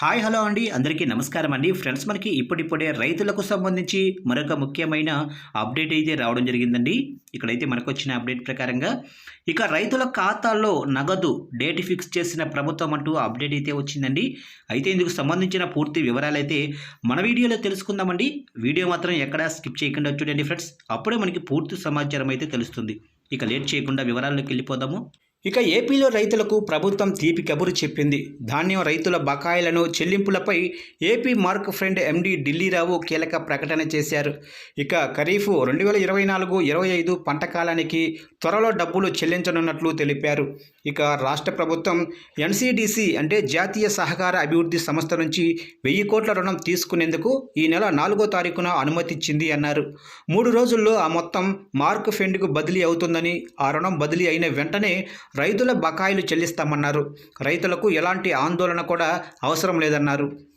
Hi hello అండి. అందరికీ నమస్కారం అండి. ఫ్రెండ్స్ మనకి ఇప్పుడిప్పుడే రైతులకు సంబంధించి మరొక ముఖ్యమైన అప్డేట్ అయితే రావడం జరిగిందండి. ఇక్కడైతే మనకు వచ్చిన అప్డేట్ ప్రకారంగా ఇక రైతుల ఖాతాల్లో నగదు డేట్ ఫిక్స్ చేసిన ప్రభుత్వం అంటూ అప్డేట్ అయితే వచ్చిందండి. అయితే ఇందుకు సంబంధించిన పూర్తి వివరాలు అయితే మన వీడియోలో తెలుసుకుందామండి. వీడియో మాత్రం ఎక్కడా స్కిప్ చేయకుండా చూడండి ఫ్రెండ్స్. అప్పుడే మనకి పూర్తి సమాచారం అయితే తెలుస్తుంది. ఇక లేట్ చేయకుండా వివరాల్లోకి వెళ్ళిపోదాము. ఇక ఏపీలో రైతులకు ప్రభుత్వం తీపి కబురు చెప్పింది. ధాన్యం రైతుల బకాయిలను చెల్లింపులపై AP Markfed MD Dillirao కీలక ప్రకటన చేశారు. ఇక ఖరీఫ్ రెండు వేల ఇరవై నాలుగు ఇరవై ఐదు పంట కాలానికి త్వరలో డబ్బులు చెల్లించనున్నట్లు తెలిపారు. ఇక రాష్ట్ర ప్రభుత్వం ఎన్సీడీసీ అంటే జాతీయ సహకార అభివృద్ధి సంస్థ నుంచి వెయ్యి కోట్ల రుణం తీసుకునేందుకు ఈ నెల నాలుగో తారీఖున అనుమతిచ్చింది అన్నారు. మూడు రోజుల్లో ఆ మొత్తం మార్క్ ఫెండ్కు బదిలీ అవుతుందని ఆ రుణం బదిలీ అయిన వెంటనే రైతుల బకాయిలు చెల్లిస్తామన్నారు. రైతులకు ఎలాంటి ఆందోళన కూడా అవసరం లేదన్నారు.